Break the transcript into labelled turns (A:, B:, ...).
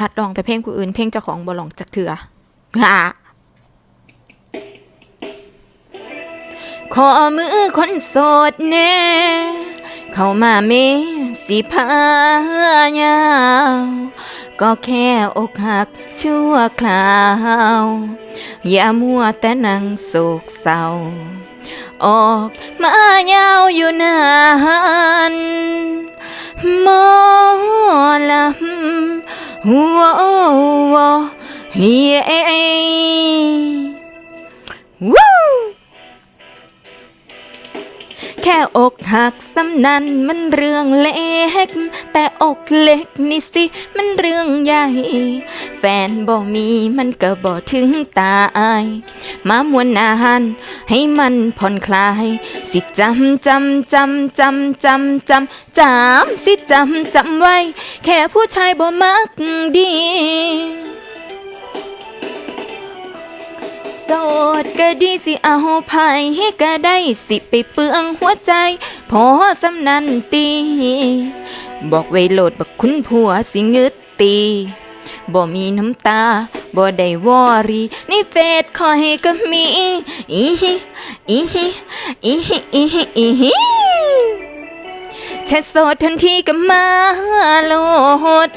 A: หัดลองแต่เพลงผู้อื่น เพลงเจ้าของบ่ลองจักเถื่อฮ่าขอมือคนโสดแน่เข้ามาเมสิพายาวก็แค่อกหักชั่วคราว อย่ามัวแต่นั่งโศกเศร้า ออกมายาวอยู่นานมอลำ หัวเค่อกหักสำนันมันเรื่องเล็ก แต่อกเล็กนี่สิมันเรื่องใหญ่ แฟนบ่มีมันก็บ่ถึงตายมามวนนานให้มันผ่อนคลาย สิจำจำจำจำจำจำจำสิจำจำไว้ แค่ผู้ชายบ่มักดี สดก็ดีสิเอาภัยให้ก็ได้สิไปเปลืองหัวใจ พอสำนันตี บอกไว้โหลดบักคุณผัวสิงึดตีบ่มีน้ำตา บ่ได้วอรีในเฟซคอยก็มีอีฮิอีฮิอีฮิอีฮิอีฮิแค่โสดทันทีก็มาโหลด